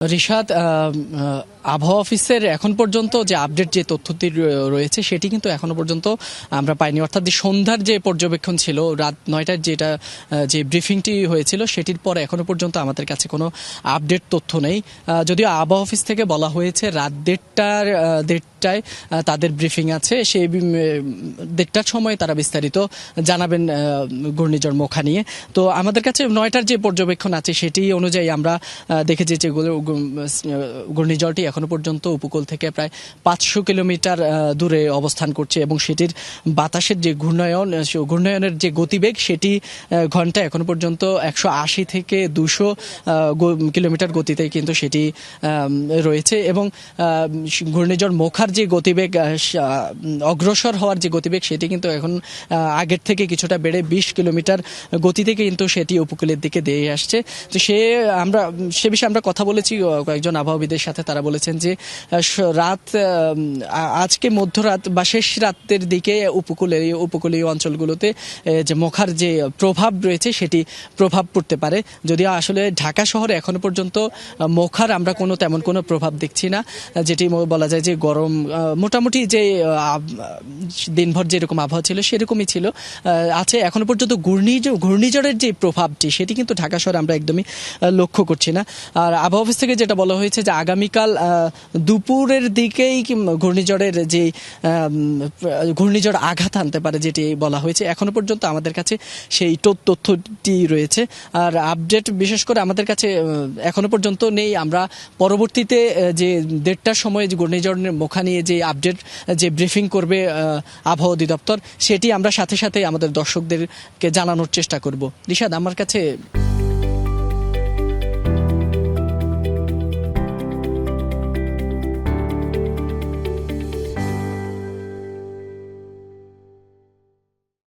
রিশাদ আবহাওয়া অফিসের এখন পর্যন্ত যে আপডেট যে তথ্যটি রয়েছে, সেটি কিন্তু এখনও পর্যন্ত আমরা পাইনি। অর্থাৎ যে সন্ধ্যার যে পর্যবেক্ষণ ছিল, রাত নয়টার যেটা যে ব্রিফিংটি হয়েছিল, সেটির পরে এখনও পর্যন্ত আমাদের কাছে কোনো আপডেট তথ্য নেই। যদিও আবহাওয়া অফিস থেকে বলা হয়েছে, রাত দেড়টার দেড়টায় তাদের ব্রিফিং আছে। সেই দেড়টার সময় তারা বিস্তারিত জানাবেন ঘূর্ণিঝড় মোখা নিয়ে। তো আমাদের কাছে নয়টার যে পর্যবেক্ষণ আছে, সেটি অনুযায়ী আমরা দেখেছি যে ঘূর্ণিঝড়টি এখনও পর্যন্ত উপকূল থেকে প্রায় পাঁচশো কিলোমিটার দূরে অবস্থান করছে এবং সেটির বাতাসের যে ঘূর্ণায়ন ঘূর্ণায়নের যে গতিবেগ, সেটি ঘণ্টা এখনও পর্যন্ত একশো আশি থেকে দুশো কিলোমিটার গতিতে কিন্তু সেটি রয়েছে এবং ঘূর্ণিঝড় মোখার যে গতিবেগ অগ্রসর হওয়ার যে গতিবেগ, সেটি কিন্তু এখন আগের থেকে কিছুটা বেড়ে বিশ কিলোমিটার গতিতে কিন্তু সেটি উপকূলের দিকে দিয়ে আসছে। তো সে আমরা, সে বিষয়ে আমরা কথা বলেছি কয়েকজন আবহাওয়াবিদের সাথে তারা বলেছেন যে রাত আজকে মধ্যরাত বা শেষ রাতের দিকে উপকূলের উপকূলীয় অঞ্চলগুলোতে যে মোখার যে প্রভাব রয়েছে সেটি প্রভাব পড়তে পারে। যদিও আসলে ঢাকা শহরে এখনও পর্যন্ত মোখার আমরা কোনো তেমন কোনো প্রভাব দেখছি না যেটি বলা যায় যে গরম মোটামুটি যে দিনভর যেরকম আবহাওয়া ছিল সেরকমই ছিল। আছে এখনও পর্যন্ত ঘূর্ণিঝড় ঘূর্ণিঝড়ের যে প্রভাবটি সেটি কিন্তু ঢাকা শহরে আমরা একদমই লক্ষ্য করছি না। আর আবহাওয়া অফিস থেকে যেটা বলা হয়েছে যে আগামীকাল দুপুরের দিকেই ঘূর্ণিঝড়ের যে ঘূর্ণিঝড় আঘাত আনতে পারে যেটি বলা হয়েছে, এখনও পর্যন্ত আমাদের কাছে সেই তথ্যটি রয়েছে। আর আপডেট বিশেষ করে আমাদের কাছে এখনও পর্যন্ত নেই। আমরা পরবর্তীতে যে দেড়টার সময় যে ঘূর্ণিঝড়ের মুখা নিয়ে যে আপডেট, যে ব্রিফিং করবে আবহাওয়া অধিদপ্তর, সেটি আমরা সাথে সাথে আমাদের দর্শকদেরকে জানানোর চেষ্টা করব। রিশাদ আমার কাছে